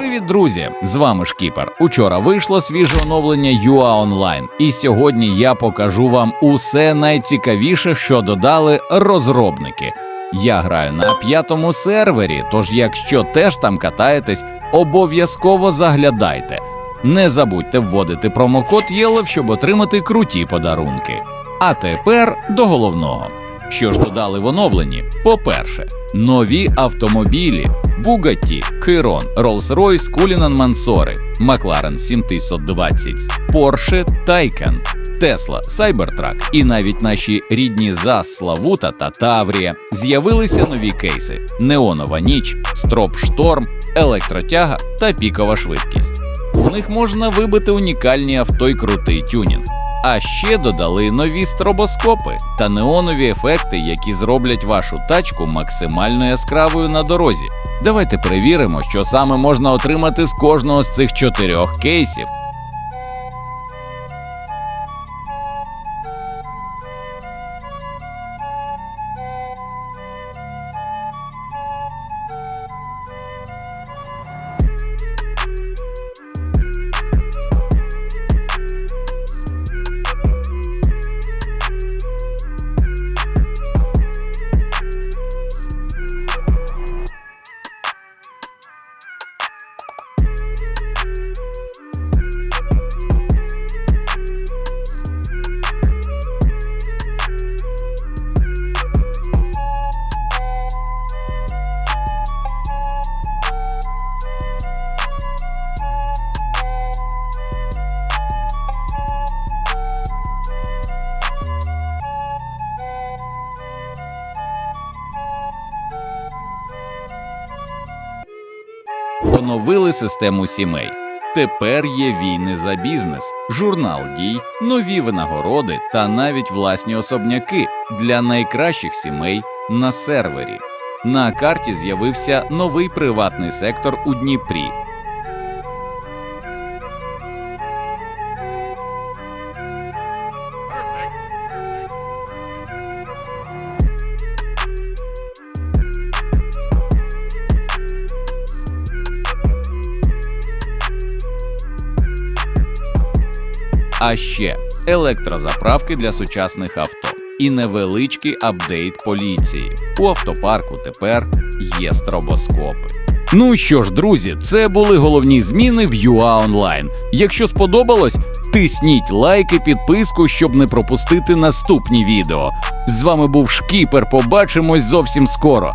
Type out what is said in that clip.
Привіт, друзі! З вами Шкіпер. Учора вийшло свіже оновлення UA Online, і сьогодні я покажу вам усе найцікавіше, що додали розробники. Я граю на п'ятому сервері, тож якщо теж там катаєтесь, обов'язково заглядайте. Не забудьте вводити промокод ЄЛЕВ, щоб отримати круті подарунки. А тепер до головного. Що ж додали в оновленні? По-перше, нові автомобілі Bugatti, Chiron, Rolls-Royce, Cullinan Mansory, McLaren 7120, Porsche Taycan, Tesla, Cybertruck і навіть наші рідні ЗАЗ Славута та Таврія з'явилися нові кейси: неонова ніч, строп шторм, електротяга та пікова швидкість. У них можна вибити унікальні авто й крутий тюнінг. А ще додали нові стробоскопи та неонові ефекти, які зроблять вашу тачку максимально яскравою на дорозі. Давайте перевіримо, що саме можна отримати з кожного з цих чотирьох кейсів. Оновили систему сімей. Тепер є війни за бізнес, журнал дій, нові винагороди та навіть власні особняки для найкращих сімей на сервері. На карті з'явився новий приватний сектор у Дніпрі. А ще електрозаправки для сучасних авто і невеличкий апдейт поліції. У автопарку тепер є стробоскопи. Ну що ж, друзі, це були головні зміни в UA Online. Якщо сподобалось, тисніть лайк і підписку, щоб не пропустити наступні відео. З вами був Шкіпер. Побачимось зовсім скоро.